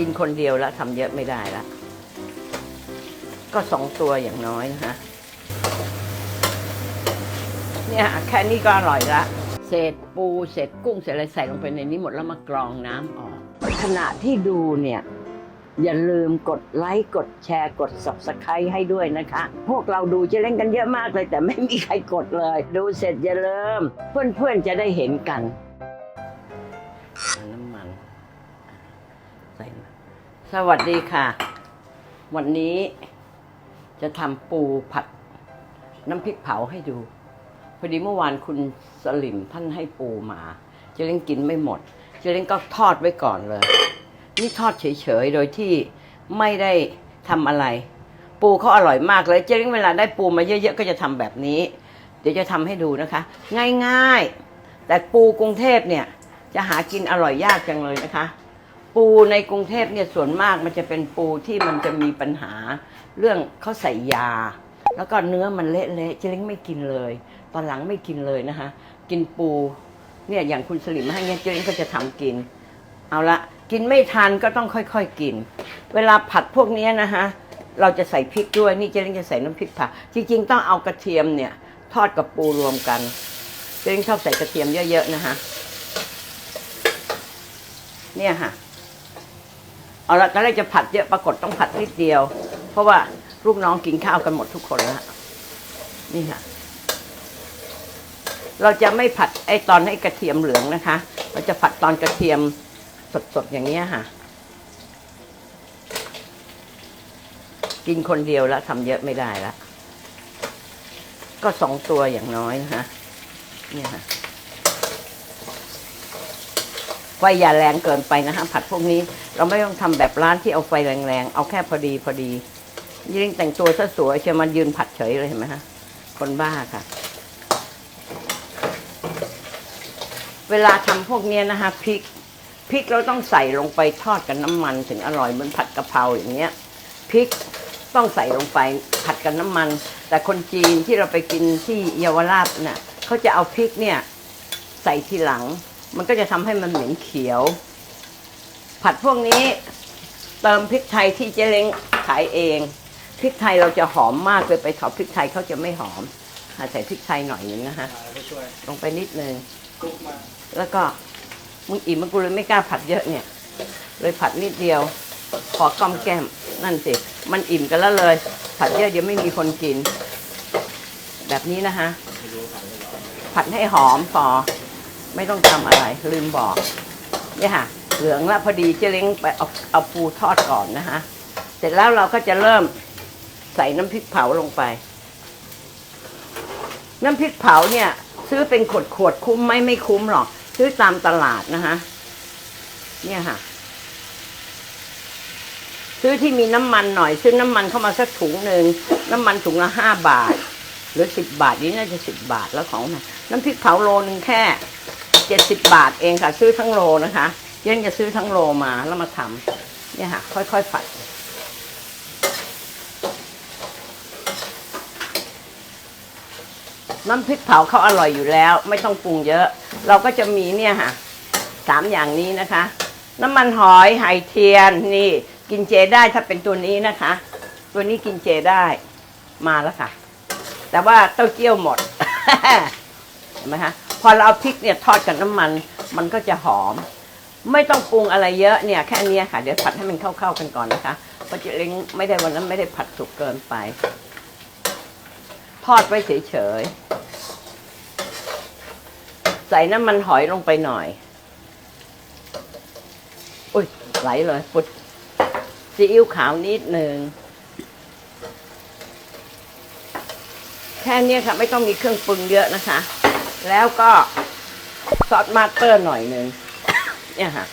กินคนเดียวแล้วทำเยอะไม่ได้ละก็สองตัวอย่างน้อยนะคะเนี่ยแค่นี้ก็อร่อยละเศษปูเศษกุ้งเศษอะไรใส่ลงไปในนี้หมดแล้วมากรองน้ำออก ขณะที่ดูเนี่ย อย่าลืมกดไลค์กดแชร์กด subscribe ให้ด้วยนะคะ พวกเราดูจะเล่นกันเยอะมากเลย แต่ไม่มีใครกดเลย ดูเสร็จอย่าลืมเพื่อนๆจะได้เห็นกัน สวัสดีค่ะ วันนี้จะทำปูผัดน้ำพริกเผาให้ดู พอดีเมื่อวานคุณสลิมท่านให้ปูมาเจเล้งกินไม่หมดเจเล้งก็ทอดไว้ก่อนเลย นี่ทอดเฉยๆ โดยที่ไม่ได้ทำอะไร ปูเขาอร่อยมากเลยเจเล้งเวลาได้ปูมาเยอะๆ ก็จะทำแบบนี้ เดี๋ยวจะทำให้ดูนะคะ ง่ายๆ แต่ปูกรุงเทพเนี่ยจะหากินอร่อยยากจังเลยนะคะ ปูในกรุงเทพเนี่ยส่วนมากมันจะเป็นปูที่มันจะมีปัญหา เรื่องเขาใส่ยา แล้วก็เนื้อมันเละๆเจเล้งไม่กินเลย ตอนหลังไม่กินเลยนะคะ กินปูเนี่ยอย่างคุณสลิมให้เนี่ยเจเล้งก็จะทำกิน เอาละกินไม่ทันก็ต้องค่อยๆกิน เวลาผัดพวกนี้นะคะเราจะใส่พริกด้วยนี่เจเล้งจะใส่น้ำพริกผัดจริง ๆ ต้องเอากระเทียมเนี่ยทอดกับปูรวมกันเจเล้งชอบใส่กระเทียมเยอะๆนะคะเนี่ยค่ะ เอาละตอนแรกจะผัดเยอะปรากฏต้องผัดนิดเดียว เพราะว่าลูกน้องกินข้าวกันหมดทุกคนแล้วนี่ค่ะ เราจะไม่ผัดไอตอนให้กระเทียมเหลืองนะคะ เราจะผัดตอนกระเทียมสดๆอย่างนี้ค่ะ กินคนเดียวแล้วทำเยอะไม่ได้และก็สองตัวอย่างน้อยนะคะเนี่ยค่ะ ไฟอย่าแรงเกินไปนะคะผัดพวกนี้เราไม่ต้องทำแบบร้านที่เอาไฟแรงๆ เอาแค่พอดีพอดียิ่งแต่งตัวซะสวยเชียมันยืนผัดเฉยเลยเห็นไหมฮะคนบ้าค่ะ เวลาทำพวกเนี้ยนะคะพริกพริกเราต้องใส่ลงไปทอดกับน้ำมันถึงอร่อยเหมือนผัดกะเพราอย่างเงี้ยพริกต้องใส่ลงไปผัดกับน้ำมัน แต่คนจีนที่เราไปกินที่เยาวราชน่ะเขาจะเอาพริกเนี่ยใส่ทีหลัง มันก็จะทำให้มันเหม็นเขียว ผัดพวกนี้เติมพริกไทยที่เจเล้งขายเอง พริกไทยเราจะหอมมากเลยไปถอดพริกไทยเขาจะไม่หอมใส่พริกไทยหน่อยนึงนะคะลงไปนิดนึงแล้วก็มึงอิ่มมันกูเลยไม่กล้าผัดเยอะเนี่ย เลยผัดนิดเดียว ขอกอมแก้มนั่นสิ มันอิ่มกันแล้วเลย ผัดเยอะเดี๋ยวไม่มีคนกิน แบบนี้นะคะผัดให้หอมพอ ไม่ต้องทำอะไรลืมบอกเนี่ยค่ะ เหลืองแล้วพอดีเจเล้งไปเอาเอาปูทอดก่อนนะคะเสร็จแล้วเราก็จะเริ่มใส่น้ำพริกเผาลงไป น้ำพริกเผาเนี่ย ซื้อเป็นขวดขวดคุ้มไหมไม่คุ้มหรอก ซื้อตามตลาดนะคะเนี่ยค่ะ ซื้อที่มีน้ำมันหน่อย ซื้อน้ำมันเข้ามาสักถุงหนึ่งน้ำมันถุงละห้าบาท หรือสิบบาทนี่น่าจะสิบบาทแล้วของมันน้ำพริกเผาโลนึงแค่ เจ็ดสิบบาทเองค่ะ ซื้อทั้งโลนะคะยังจะซื้อทั้งโลมาแล้วมาทำเนี่ยค่ะ ค่อยๆผัดน้ำพริกเผาเขาอร่อยอยู่แล้ว ไม่ต้องปรุงเยอะ เราก็จะมีเนี่ยค่ะสามอย่างนี้นะคะ น้ำมันหอยไหเทียนนี่กินเจได้ถ้าเป็นตัวนี้นะคะ ตัวนี้กินเจได้มาแล้วค่ะ แต่ว่าเต้าเจี้ยวหมดเห็นไหมคะ พอเราเอาพริกเนี่ยทอดกับน้ำมัน มันก็จะหอม ไม่ต้องปรุงอะไรเยอะเนี่ยแค่เนี้ยค่ะ เดี๋ยวผัดให้มันเข้าๆกันก่อนนะคะเพราะเจเล้งไม่ได้วันนั้นไม่ได้ผัดสุกเกินไป ทอดไว้เฉยๆ ใส่น้ำมันหอยลงไปหน่อย อุ้ยไหลเลยปุดซีอิ๊วขาวนิดหนึ่งแค่เนี้ยค่ะ ไม่ต้องมีเครื่องปรุงเยอะนะคะ แล้วก็ซอสมาสเตอร์หน่อยหนึ่งเนี่ยค่ะ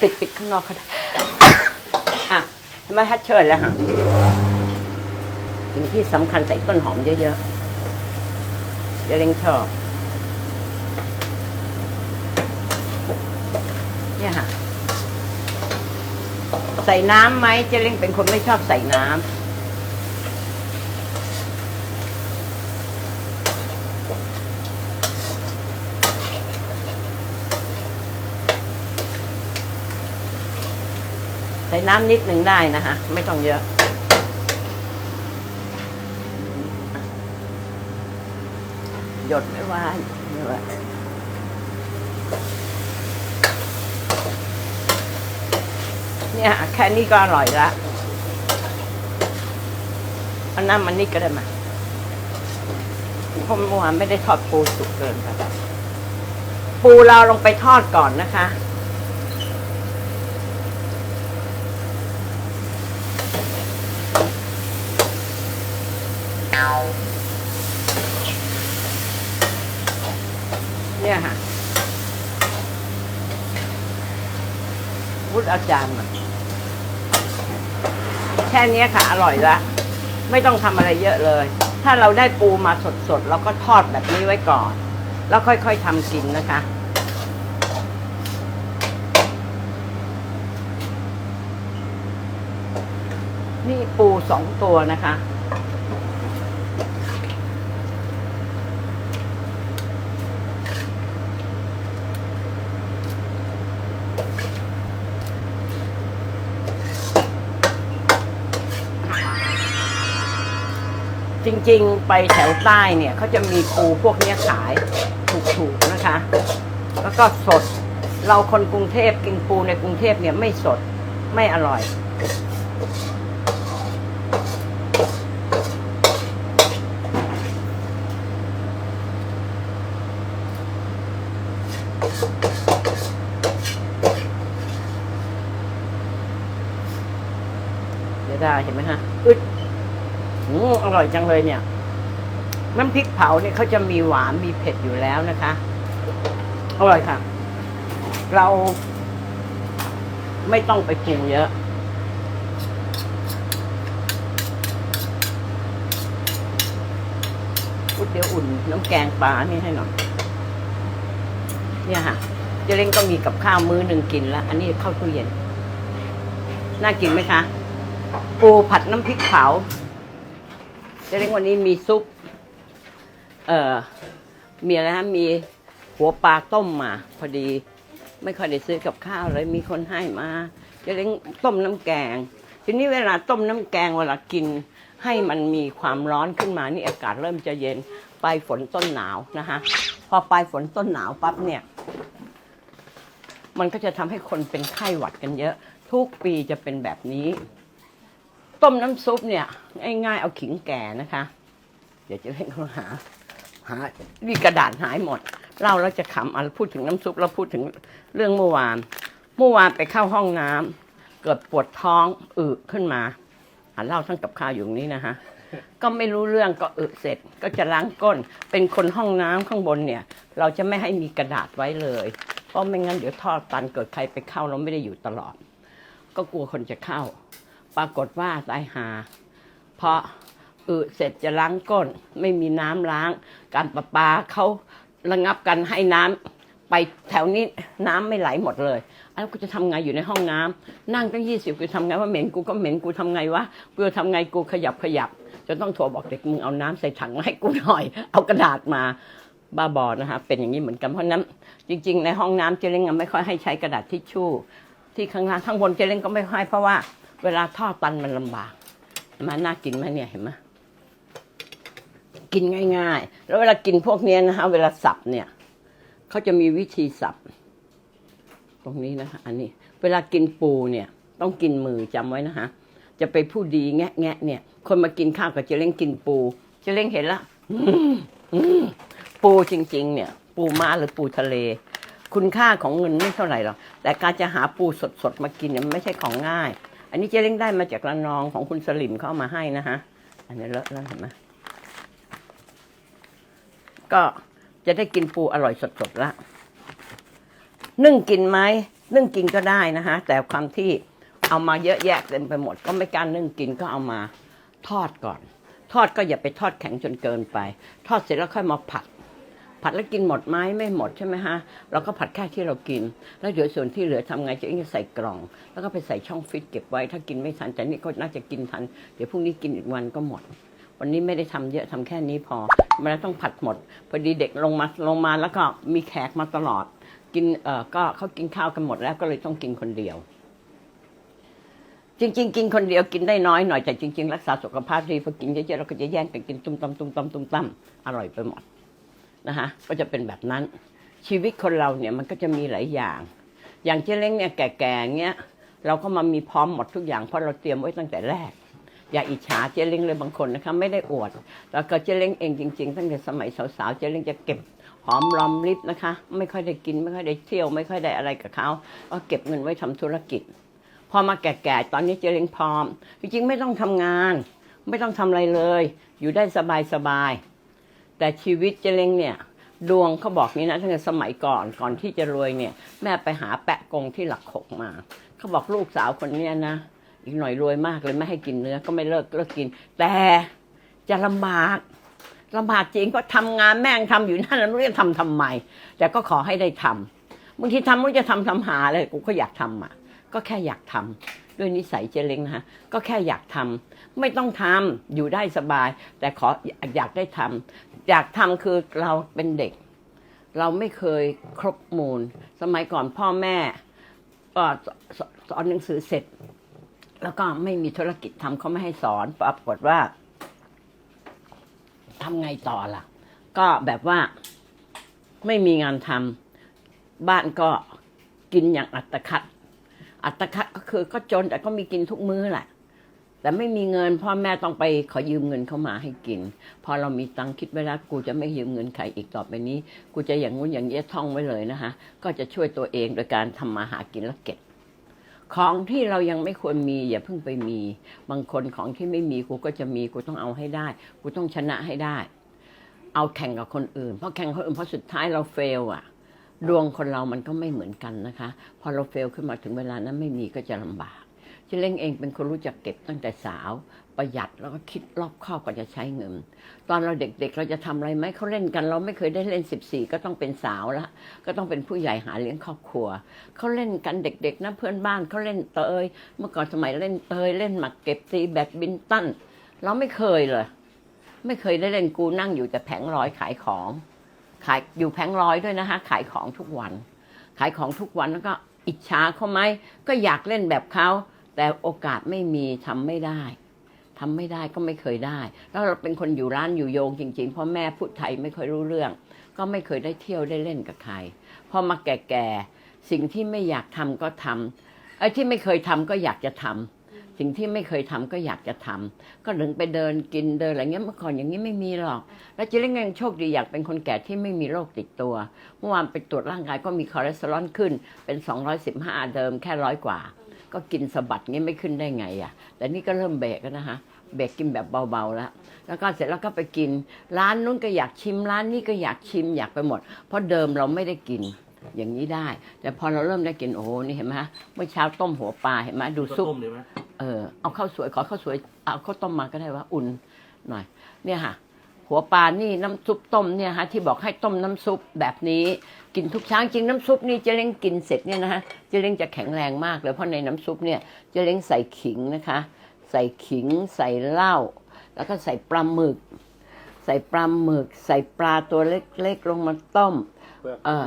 ปิดปิดข้างนอกก็ได้อะทำไมฮัทเชิญแล้วค่ะสิ่งที่สำคัญใส่ต้นหอมเยอะๆเจะเล้งชอบ เนี่ยค่ะ ใส่น้ำไหมเจเล้งเป็นคนไม่ชอบใส่น้ำใส่น้ำนิดหนึ่งได้นะฮะไม่ต้องเยอะหยดไม่ว่าไม่ว่า เนี่ยแค่นี้ก็อร่อยละเอาน้ำมันนี่ก็ได้มาเพราะเมื่อวานไม่ได้ทอดปูสุกเกินไปปูเราลงไปทอดก่อนนะคะ เนี่ยค่ะวุฒอาจารย์มา ค่นี้ค่ะ อร่อยละไม่ต้องทำอะไรเยอะเลย ถ้าเราได้ปูมาสดๆเราก็ทอดแบบนี้ไว้ก่อน แล้วค่อยๆทำกินนะคะนี่ปูสองตัวนะคะ จริงๆ ไปแถวใต้เนี่ยเขาจะมีปูพวกนี้ขายถูกๆนะคะ แล้วก็สด เราคนกรุงเทพกินปูในกรุงเทพเนี่ยไม่สดไม่อร่อย เดี๋ยวได้เห็นไหมฮะ ร่อยจังเลยเนี่ยน้ำพริกเผาเนี่ยเขาจะมีหวานมีเผ็ดอยู่แล้วนะคะ อร่อยค่ะ เราไม่ต้องไปปรุงเยอะอุดเดี๋ยวอุ่นน้ำแกงปลานี่ให้หน่อยเนี่ยค่ะเจเล้งก็มีกับข้าวมื้อหนึ่งกินแล้ว อันนี้เข้าตู้เย็น น่ากินไหมคะ ปูผัดน้ำพริกเผา เจเล้งวันนี้มีซุป เอ่อ มีอะไรฮะ มีหัวปลาต้มมา พอดี ไม่ค่อยได้ซื้อกับข้าวเลย มีคนให้มาเจเล้งต้มน้ำแกง ทีนี้เวลาต้มน้ำแกงเวลากิน ให้มันมีความร้อนขึ้นมา นี่อากาศเริ่มจะเย็น ปลายฝนต้นหนาวนะคะพอปลายฝนต้นหนาวปั๊บเนี่ย มันก็จะทำให้คนเป็นไข้หวัดกันเยอะ ทุกปีจะเป็นแบบนี้ ต้มน้ำซุปเนี่ย ง่ายๆเอาขิงแก่นะคะ เดี๋ยวจะให้เขาหา หาดีกระดาษหายหมดเล่าแล้วจะขำอะพูดถึงน้ำซุปแล้วพูดถึงเรื่องเมื่อวาน เมื่อวานไปเข้าห้องน้ำเกิดปวดท้องอึขึ้นมาอะเล่าทั้งกับข้าวอยู่นี้นะคะก็ไม่รู้เรื่องก็อึเสร็จก็จะล้างก้น เป็นคนห้องน้ำข้างบนเนี่ย เราจะไม่ให้มีกระดาษไว้เลย เพราะไม่งั้นเดี๋ยวท่อตันเกิดใครไปเข้าเราไม่ได้อยู่ตลอด ก็กลัวคนจะเข้า ปรากฏว่าตายหา เพราะอึเสร็จจะล้างก้น ไม่มีน้ำล้าง การประปาเขาระงับกันให้น้ำไปแถวนี้น้ำไม่ไหลหมดเลยแล้วกูจะทำไงอยู่ในห้องน้ำนั่งตั้งยี่สิบกูทำไงว่าเหม็นกูก็เหม็นกูทำไงวะกูทำไงกูขยับขยับจนต้องโทรบอกเด็กมึงเอาน้ำใส่ถังมาให้กูหน่อย เอากระดาษมาบ้าบอนะคะเป็นอย่างนี้เหมือนกันเพราะนั้นจริง ๆ ในห้องน้ำเจเล้งไม่ค่อยให้ใช้กระดาษทิชชู่ ที่ข้างล่างข้างบนเจเล้งก็ไม่ให้เพราะว่า เวลาท่อตันมันลำบากมันน่ากินไหมเนี่ยเห็นไหมกินง่าย ๆ แล้วเวลากินพวกนี้นะคะเวลาสับเนี่ยเขาจะมีวิธีสับ ตรงนี้นะคะ อันนี้ เวลากินปูเนี่ย ต้องกินมือจำไว้นะคะจะไปพูดดีแงะแงะเนี่ย คนมากินข้าวกับเจเล้งกินปูเจเล้งเห็นละปูจริง ๆ เนี่ย ปูม้าหรือปูทะเล คุณค่าของเงินไม่เท่าไหร่หรอกแต่การจะหาปูสดๆมากินเนี่ยไม่ใช่ของง่าย อันนี้เจ๊เล้งได้มาจากระนองของคุณสลิมเขาเอามาให้นะฮะ อันนี้เลอะแล้วเห็นไหมก็จะได้กินปูอร่อยสดๆละนึ่งกินไหมนึ่งกินก็ได้นะฮะ แต่ความที่เอามาเยอะแยะเต็มไปหมด ก็ไม่กล้ารนึ่งกินก็เอามาทอดก่อน ทอดก็อย่าไปทอดแข็งจนเกินไป ทอดเสร็จแล้วค่อยมาผัด ผัดแล้วกินหมดไหมไม่หมดใช่ไหมฮะเราก็ผัดแค่ที่เรากิน แล้วเดี๋ยวส่วนที่เหลือทำไงจะจะใส่กล่อง แล้วก็ไปใส่ช่องฟิตเก็บไว้ ถ้ากินไม่ทันแต่นี่ก็น่าจะกินทัน เดี๋ยวพรุ่งนี้กินอีกวันก็หมด วันนี้ไม่ได้ทำเยอะทำแค่นี้พอมันต้องผัดหมดพอดีเด็กลงมาลงมาแล้วก็มีแขกมาตลอด กินเออก็เขากินข้าวกันหมดแล้วก็เลยต้องกินคนเดียวจริงๆกินคนเดียวกินได้น้อยหน่อยแต่จริง ๆ รักษาสุขภาพดีพอกินเยอะๆเราก็จะแย่งกันกินตุ้มตำตุ้มตำตุ้มตำอร่อยไปหมด นะคะก็จะเป็นแบบนั้น ชีวิตคนเราเนี่ยมันก็จะมีหลายอย่าง อย่างเจ๊เล้งเนี่ยแก่ๆเงี้ยเราก็มามีพร้อมหมดทุกอย่างเพราะเราเตรียมไว้ตั้งแต่แรก อย่าอิจฉาเจ๊เล้งเลยบางคนนะคะไม่ได้อวด แล้วก็เจ๊เล้งเองจริง ๆ ตั้งแต่สมัยสาวๆเจ๊เล้งจะเก็บหอมรอมริบนะคะ ไม่ค่อยได้กินไม่ค่อยได้เที่ยว ไม่ค่อยได้อะไรกับเขาก็เก็บเงินไว้ทำธุรกิจ พอมาแก่ๆตอนนี้เจริญพร้อม จริงๆไม่ต้องทำงาน ไม่ต้องทำอะไรเลย อยู่ได้สบายๆ แต่ชีวิตเจริญเนี่ย ดวงเขาบอกนี้นะตั้งแต่สมัยก่อนก่อนที่จะรวยเนี่ย แม่ไปหาแปะกงที่หลักหกมาเขาบอกลูกสาวคนเนี้ยนะอีกหน่อยรวยมากเลยไม่ให้กินเนื้อก็ไม่เลิกเลิกกิน แต่จะลำบากลำบากจริงก็ทำงานแม่งทำอยู่นั่นแล้วไม่รู้จะทำทำไมแต่ก็ขอให้ได้ทำบางทีทำไม่รู้จะทำทำหาเลยกูก็อยากทำอะ ก็แค่อยากทำด้วยนิสัยเจเล้งนะฮะก็แค่อยากทำไม่ต้องทำอยู่ได้สบาย แต่ขออยากได้ทำ อยากทำคือเราเป็นเด็ก เราไม่เคยครบมูล สมัยก่อนพ่อแม่ก็สอนหนังสือเสร็จ แล้วก็ไม่มีธุรกิจทำเขาไม่ให้สอนปรากฏว่าทำไงต่อล่ะ ก็แบบว่าไม่มีงานทำบ้านก็กินอย่างอัตคัด อัตคัดก็คือก็จนแต่ก็มีกินทุกมื้อแหละ แต่ไม่มีเงินพ่อแม่ต้องไปขอยืมเงินเข้ามาให้กิน พอเรามีตังคิดไว้แล้วกูจะไม่ยืมเงินใครอีกต่อไปนี้ กูจะอย่างงู้นอย่างนี้ท่องไว้เลยนะคะก็จะช่วยตัวเองโดยการทำมาหากินแล้วเก็บ ของที่เรายังไม่ควรมีอย่าเพิ่งไปมี บางคนของที่ไม่มีกูก็จะมีกูต้องเอาให้ได้ กูต้องชนะให้ได้ เอาแข่งกับคนอื่น เพราะแข่งคนอื่นเพราะสุดท้ายเราเฟลอะดวงคนเรามันก็ไม่เหมือนกันนะคะ พอเราเฟลขึ้นมาถึงเวลานั้นไม่มีก็จะลำบาก เจเล้งเองเป็นคนรู้จักเก็บตั้งแต่สาว ประหยัดแล้วก็คิดรอบคอบก่อนจะใช้เงิน ตอนเราเด็กๆเราจะทำอะไรไหมเขาเล่นกัน เราไม่เคยได้เล่น 14 ก็ต้องเป็นสาวละก็ต้องเป็นผู้ใหญ่หาเลี้ยงครอบครัวเขาเล่นกันเด็กๆนะเพื่อนบ้านเขาเล่นเตย เมื่อก่อนสมัยเล่นเตยเล่นหมากเก็บตีแบดบินตันเราไม่เคยเลยไม่เคยได้เล่นกูนั่งอยู่แต่แผงร้อยขายของ ขายอยู่แผงร้อยด้วยนะคะ ขายของทุกวัน ขายของทุกวันแล้วก็อิจฉาเขาไหมก็อยากเล่นแบบเขา แต่โอกาสไม่มีทำไม่ได้ทำไม่ได้ก็ไม่เคยได้ แล้วเราเป็นคนอยู่ร้านอยู่โยงจริง ๆ เพราะแม่พูดไทยไม่ค่อยรู้เรื่อง ก็ไม่เคยได้เที่ยวได้เล่นกับใคร พอมาแก่ๆสิ่งที่ไม่อยากทำก็ทำไอ้ที่ไม่เคยทำก็อยากจะทำสิ่งที่ไม่เคยทำก็อยากจะทำก็ถึงไปเดินกินเดินอะไรเงี้ยเมื่อก่อนอย่างนี้ไม่มีหรอก แล้วจะเล่นยังโชคดีอยากเป็นคนแก่ที่ไม่มีโรคติดตัว เมื่อวานไปตรวจร่างกายก็มีคอเลสเตอรอลขึ้นเป็น 215 เดิมแค่ร้อยกว่า ก็กินสะบัดงี้ไม่ขึ้นได้ไงอะ แต่นี่ก็เริ่มเบรกแล้วนะคะเบรกกินแบบเบาๆแล้ว แล้วก็เสร็จแล้วก็ไปกิน ร้านนู้นก็อยากชิมร้านนี้ก็อยากชิมอยากไปหมด เพราะเดิมเราไม่ได้กินอย่างนี้ได้ แต่พอเราเริ่มได้กินโอ้โหนี่เห็นไหมฮะเมื่อเช้าต้มหัวปลาเห็นไหมดูก็ซุปต้มเลยไหมเออเอาข้าวสวยขอข้าวสวยเอาข้าวต้มมาก็ได้ว่าอุ่นหน่อย เนี่ยค่ะ หัวปลานี่น้ำซุปต้มเนี่ยฮะที่บอกให้ต้มน้ำซุปแบบนี้ กินทุกเช้าจริงน้ำซุปนี่เจะเล้งกินเสร็จเนี่ยนะฮะเจะเล้งจะแข็งแรงมากเลยเพราะในน้ำซุปเนี่ยเจะเล้งใส่ขิงนะคะ ใส่ขิงใส่เหล้าแล้วก็ใส่ปลาหมึก ใส่ปลาหมึก ใส่ปลาตัวเล็กๆลงมาต้มเปลือกเออ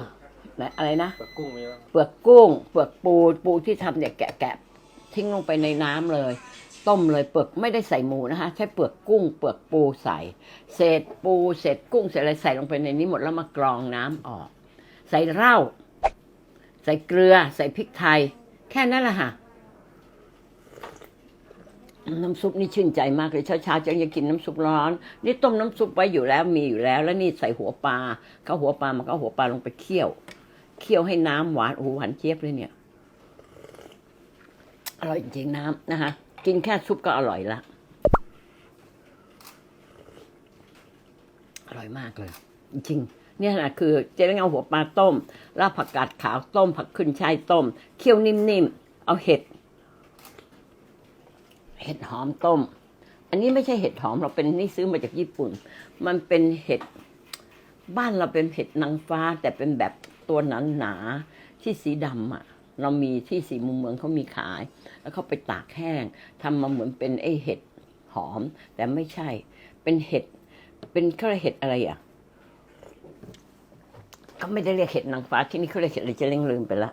ไหนอะไรนะเปลือกกุ้งมีบ้างเปลือกกุ้งเปลือกปูปูที่ทำเนี่ยแกะแกะทิ้งลงไปในน้ำเลย ต้มเลยเปลือกไม่ได้ใส่หมูนะคะ ใช้เปลือกกุ้งเปลือกปูใส่ เศษปูเศษกุ้งเศษอะไรใส่ลงไปในนี้หมดแล้วมากรองน้ำออก ใส่เหล้าใส่เกลือ ใส่พริกไทย แค่นั้นแหละค่ะน้ำซุปนี่ชื่นใจมากเลยเช้าๆจะยังกินน้ำซุปร้อน นี่ต้มน้ำซุปไว้อยู่แล้วมีอยู่แล้ว แล้วนี่ใส่หัวปลาเขาหัวปลามันก็หัวปลาลงไปเคี่ยว เคี่ยวให้น้ำหวานโอ้หหวานเจี๊ยบเลยเนี่ยอร่อยจริงๆน้ำนะคะ กินแค่ซุปก็อร่อยละ อร่อยมากเลย จริง เนี่ยนะคือเจ๊เล้งเอาหัวปลาต้มแล้วผักกาดขาวต้ม ผักขึ้นช่ายต้ม เคี่ยวนิ่มๆ เอาเห็ด เห็ดหอมต้ม อันนี้ไม่ใช่เห็ดหอมเราเป็นนี่ซื้อมาจากญี่ปุ่น มันเป็นเห็ด บ้านเราเป็นเห็ดนางฟ้า แต่เป็นแบบตัวหนาหนาๆที่สีดำอะ เรามีที่สีมุมเมืองเขามีขาย แล้วเขาไปตากแห้งทำมาเหมือนเป็นไอเห็ดหอม แต่ไม่ใช่ เป็นเห็ด เป็นเขาเรียกเห็ดอะไรอะเขาไม่ได้เรียกเห็ดนางฟ้าที่นี่เขาเรียกเห็ดอะไรจะเล่งลืมไปละ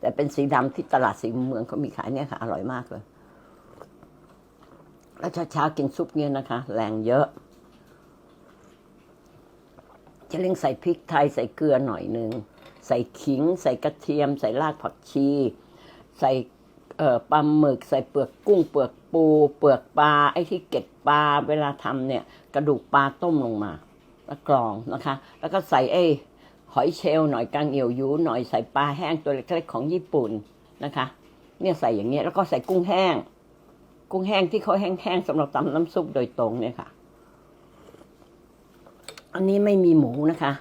แต่เป็นสีดำที่ตลาดสีมุมเมืองเขามีขายเนี่ยค่ะ อร่อยมากเลยแล้วเช้าๆกินซุปเนี่ยนะคะ แรงเยอะจะเล่งใส่พริกไทยใส่เกลือหน่อยหนึ่ง ใส่ขิง ใส่กระเทียม ใส่รากผักชี ใส่เอ่อปลาหมึก ใส่เปลือกกุ้ง เปลือกปู เปลือกปลาไอ้ที่เก็ดปลาเวลาทำเนี่ย กระดูกปลาต้มลงมาแล้วกรองนะคะ แล้วก็ใส่ไอ้หอยเชลล์หน่อยกางเอียวยูหน่อยใส่ปลาแห้งตัวเล็กๆของญี่ปุ่นนะคะ เนี่ยใส่อย่างเงี้ยแล้วก็ใส่กุ้งแห้ง กุ้งแห้งที่เขาแห้งๆสำหรับตำน้ำซุปโดยตรงเนี่ยค่ะ อันนี้ไม่มีหมูนะคะ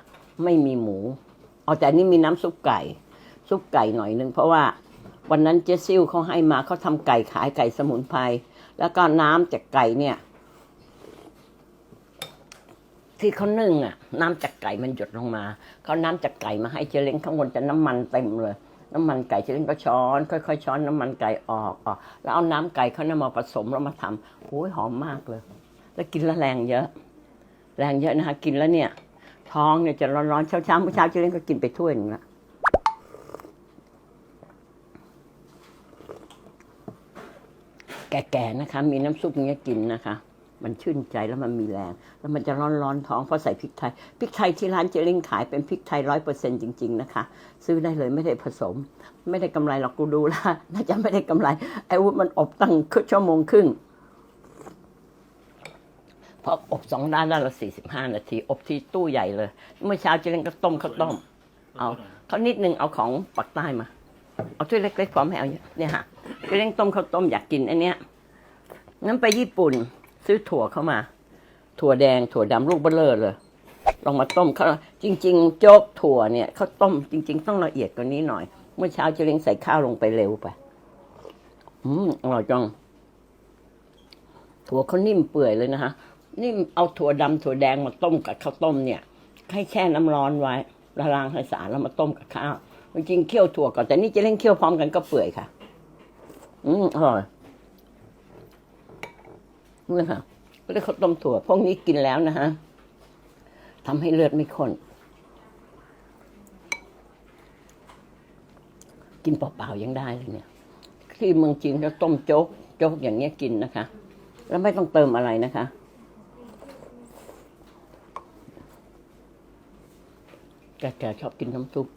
ไม่มีหมู เอาแต่นี่มีน้ำซุปไก่ ซุปไก่หน่อยนึงเพราะว่าวันนั้นเจซิลเขาให้มาเขาทำไก่ขายไก่สมุนไพรแล้วก็น้ำจากไก่เนี่ย ที่เขานึ่งอะ น้ำจากไก่มันหยดลงมาเขาน้ำจากไก่มาให้เจเล้งข้างบนจะน้ำมันเต็มเลย น้ำมันไก่เจเล้งก็ช้อน ค่อยๆช้อนน้ำมันไก่ออกออกแล้วเอาน้ำไก่เขานำมาผสมแล้วมาทำโอ้ยหอมมากเลย แล้วกินแล้วแรงเยอะ แรงเยอะนะคะกินแล้วเนี่ย ท้องเนี่ยจะร้อนๆเช้าๆเมื่อเช้าเจเล้งก็กินไปถ้วยหนึงละแก่ๆนะคะ มีน้ำซุปอย่างเงี้ยกินนะคะ มันชื่นใจแล้วมันมีแรง แล้วมันจะร้อนๆท้องเพราะใส่พริกไทย พริกไทยที่ร้านเจเล้งขายเป็นพริกไทยร้อยเปอร์เซ็นจริง ๆ นะคะ ซื้อได้เลยไม่ได้ผสม ไม่ได้กำไรหรอกกูดูแลวน่าจะไม่ได้กำไรไอ้วุฒมันอบตั้งครึ่งชั่วโมงครึ่ง พออบสองด้านด้านละสี่สิบห้านาที อบที่ตู้ใหญ่เลย เมื่อเช้าเจเล้งก็ต้มข้าวต้ม เอาเขานิดนึงเอาของปักใต้มา เอาถ้วยเล็กๆพร้อมให้เอาเนี่ยฮะเจเล้งต้มข้าวต้มอยากกินอันเนี้ยงั้นไปญี่ปุ่นซื้อถั่วเข้ามา ถั่วแดงถั่วดำลูกเบลเลอร์เลยลองมาต้มเขาจริง ๆ โจ๊กถั่วเนี่ยเขาต้มจริง ๆ ต้องละเอียดกว่านี้หน่อย เมื่อเช้าเจเล้งใส่ข้าวลงไปเร็วไป อืมอร่อยจังถั่วเขานิ่มเปื่อยเลยนะคะ นี่เอาถั่วดำถั่วแดงมาต้มกับข้าวต้มเนี่ยให้แช่น้ำร้อนไว้ละลางให้สารแล้วมาต้มกับข้าวจริงเคี่ยวถั่วก่อนแต่นี่จะเล่นเคี่ยวพร้อมกันก็เปื่อยค่ะ อืมอร่อยนี่ค่ะก็ได้ข้าวต้มถั่วพวกนี้กินแล้วนะฮะทำให้เลือดไม่ข้นกินเปล่าๆยังได้เลยเนี่ย ที่เมืองจีนเขาต้มโจ๊กโจ๊กอย่างเงี้ยกินนะคะ แล้วไม่ต้องเติมอะไรนะคะ แกๆชอบกินน้ำซุป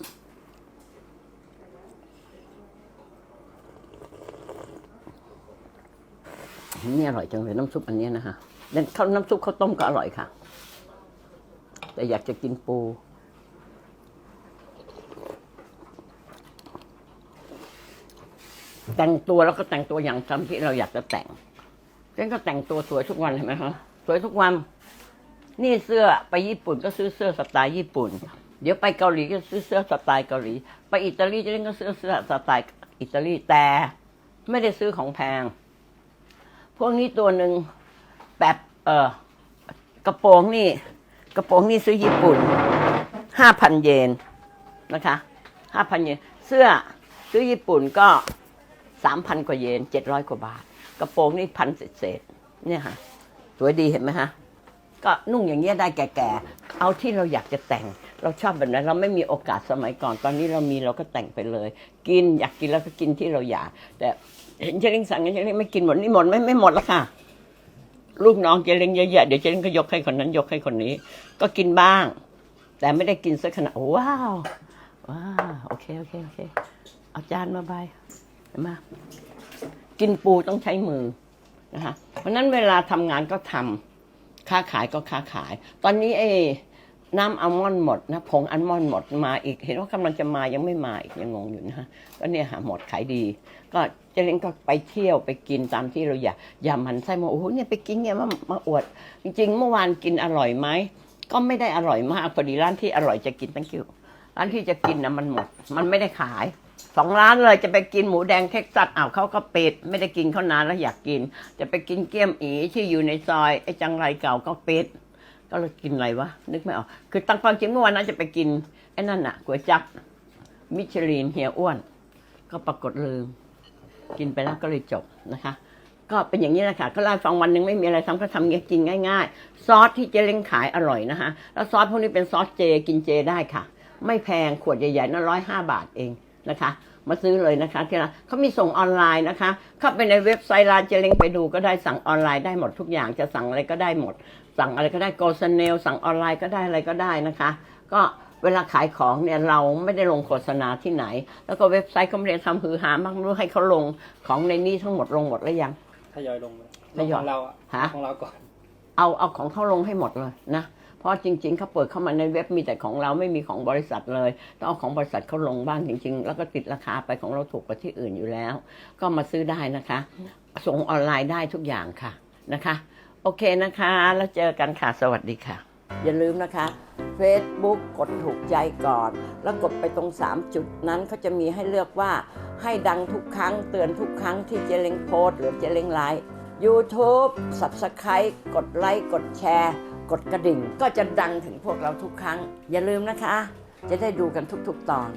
นี่อร่อยจังเลยน้ำซุปอันนี้นะคะแล้วข้าวน้ำซุปข้าวต้มก็อร่อยค่ะ แต่อยากจะกินปู แต่งตัวแล้วก็แต่งตัวอย่างตาที่เราอยากจะแต่งเล่นก็แต่งตัวสวยทุกวันเห็นไหมคะสวยทุกวัน นี่เสื้อไปญี่ปุ่นก็ซื้อเสื้อสไตล์ญี่ปุ่น เดี๋ยวไปเกาหลีก็ซื้อเสื้อสไตล์เกาหลี ไปอิตาลีจะเล่นก็ซื้อเสื้อสไตล์อิตาลีแต่ไม่ได้ซื้อของแพง พวกนี้ตัวหนึ่งแบบเออกระโปรงนี่ กระโปรงนี่ซื้อญี่ปุ่นห้าพันเยนนะคะห้าพันเยน เสื้อซื้อญี่ปุ่นก็สามพันกว่าเยนเจ็ดร้อยกว่าบาท กระโปรงนี่พันเศษเนี่ยค่ะสวยดีเห็นไหมฮะก็นุ่งอย่างเงี้ยได้แก่ๆเอาที่เราอยากจะแต่งเราชอบแบบนั้นเราไม่มีโอกาสสมัยก่อน ตอนนี้เรามีเราก็แต่งไปเลย กินอยากกินแล้วก็กินที่เราอยาก แต่เห็นเจริงสั่งเจริงไม่กินหมดนี่หมดไม่ไม่หมดแล้วค่ะลูกน้องเจริงเยอะแยะเดี๋ยวเจริงก็ยกให้คนนั้นยกให้คนนี้ ก็กินบ้าง แต่ไม่ได้กินสักขนาดโอ้ว้าวว้าวโอเคโอเคโอเคเอาจานมาใบมากินปูต้องใช้มือนะคะเพราะฉะนั้นเวลาทำงานก็ทำค้าขายก็ค้าขาย ตอนนี้เอ น้ำอัลมอนด์หมดนะผงอัลมอนด์หมดมาอีก เห็นว่ากำลังจะมายังไม่มาอีกยังงงอยู่นะก็เนี่ยหาหมดขายดี ก็เจเล้งก็ไปเที่ยวไปกินตามที่เราอยากอย่ามันไส้มาโอ้โหเนี่ยไปกินเนี่ยมามาอวด จริงๆ เมื่อวานกินอร่อยไหมก็ไม่ได้อร่อยมากพอดีร้านที่อร่อยจะกินตั้งคิวร้านที่จะกินนะมันหมด มันไม่ได้ขายสองร้านเลยจะไปกินหมูแดงเท็กซัสอ้าวเขาก็ปิด ไม่ได้กินเขานานแล้วอยากกิน จะไปกินเกี๊ยมอีที่อยู่ในซอยไอ้จังไรเก่าก็ปิด ก็เลยกินอะไรวะ นึกไม่ออก คือตั้งความจริงเมื่อวานนั้นจะไปกิน ไอ้นั่นน่ะก๋วยจับมิชลินเฮียอ้วน ก็ปรากฏลืม กินไปแล้วก็เลยจบนะคะ ก็เป็นอย่างนี้แหละค่ะ ก็เล่าฟังวันหนึ่งไม่มีอะไรทำก็ทำเงี้ยกินง่ายๆ ซอสที่เจเล้งขายอร่อยนะคะ แล้วซอสพวกนี้เป็นซอสเจกินเจได้ค่ะ ไม่แพงขวดใหญ่ๆนั่นร้อยห้าบาทเองนะคะมาซื้อเลยนะคะที่ร้านเขามีส่งออนไลน์นะคะ เข้าไปในเว็บไซต์ร้านเจเล้งไปดูก็ได้สั่งออนไลน์ได้หมดทุกอย่างจะสั่งอะไรก็ได้หมด สั่งอะไรก็ได้โกสเนลสั่งออนไลน์ก็ได้อะไรก็ได้นะคะ ก็เวลาขายของเนี่ยเราไม่ได้ลงโฆษณาที่ไหน แล้วก็เว็บไซต์ก็ไม่ได้ทำฮือฮามากไม่รู้ให้เขาลงของในนี้ทั้งหมดลงหมดแล้วยังทยอยลงเลยทยอยของเราอะฮะของเราก่อนเอาเอาของเขาลงให้หมดเลยนะเพราะจริงๆเขาเปิดเข้ามาในเว็บมีแต่ของเราไม่มีของบริษัทเลยต้องเอาของบริษัทเขาลงบ้างจริง ๆ แล้วก็ติดราคาไปของเราถูกกว่าที่อื่นอยู่แล้ว ก็มาซื้อได้นะคะ ส่งออนไลน์ได้ทุกอย่างค่ะนะคะ โอเคนะคะ แล้วเจอกันค่ะ สวัสดีค่ะ อย่าลืมนะคะ Facebook กดถูกใจก่อน แล้วกดไปตรง 3 จุดนั้นเขาจะมีให้เลือกว่าให้ดังทุกครั้งเตือนทุกครั้งที่เจเล้งโพสหรือเจเล้งไลฟ์ YouTube Subscribe กดไลค์กดแชร์ กดกระดิ่ง ก็จะดังถึงพวกเราทุกครั้ง อย่าลืมนะคะ จะได้ดูกันทุกๆตอน